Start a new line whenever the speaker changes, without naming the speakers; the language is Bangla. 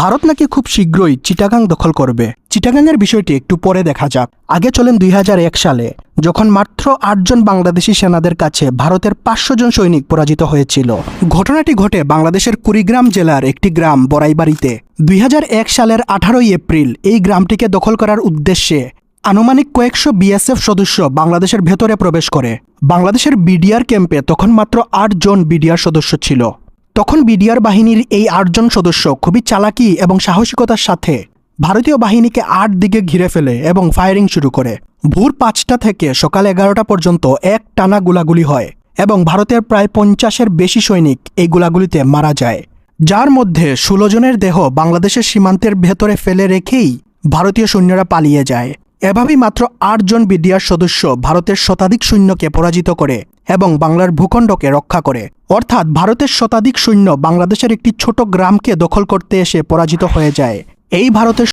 ভারত নাকি খুব শীঘ্রই চিটাগাং দখল করবে? চিটাগাংয়ের বিষয়টি একটু পরে দেখা যাক। আগে চলেন দুই হাজার এক সালে, যখন মাত্র আটজন বাংলাদেশি সেনাদের কাছে ভারতের পাঁচশো জন সৈনিক পরাজিত হয়েছিল। ঘটনাটি ঘটে বাংলাদেশের কুড়িগ্রাম জেলার একটি গ্রাম বড়াইবাড়িতে। দুই হাজার এক সালের আঠারোই এপ্রিল এই গ্রামটিকে দখল করার উদ্দেশ্যে আনুমানিক কয়েকশো বিএসএফ সদস্য বাংলাদেশের ভেতরে প্রবেশ করে। বাংলাদেশের বিডিআর ক্যাম্পে তখন মাত্র আট জন বিডিআর সদস্য ছিল। তখন বিডিআর বাহিনীর এই আটজন সদস্য খুবই চালাকি এবং সাহসিকতার সাথে ভারতীয় বাহিনীকে আট দিকে ঘিরে ফেলে এবং ফায়ারিং শুরু করে। ভোর পাঁচটা থেকে সকাল এগারোটা পর্যন্ত এক টানা গুলাগুলি হয় এবং ভারতের প্রায় পঞ্চাশের বেশি সৈনিক এই গুলাগুলিতে মারা যায়। যার মধ্যে ষোলো জনের দেহ বাংলাদেশের সীমান্তের ভেতরে ফেলে রেখেই ভারতীয় সৈন্যরা পালিয়ে যায়। এভাবেই মাত্র আটজন বিডিআর সদস্য ভারতের শতাধিক সৈন্যকে পরাজিত করে এবং বাংলার ভূখণ্ডকে রক্ষা করে। অর্থাৎ ভারতের শতাধিক সৈন্য বাংলাদেশের একটি ছোট গ্রামকে দখল করতে এসে পরাজিত হয়ে যায়। এই ভারতের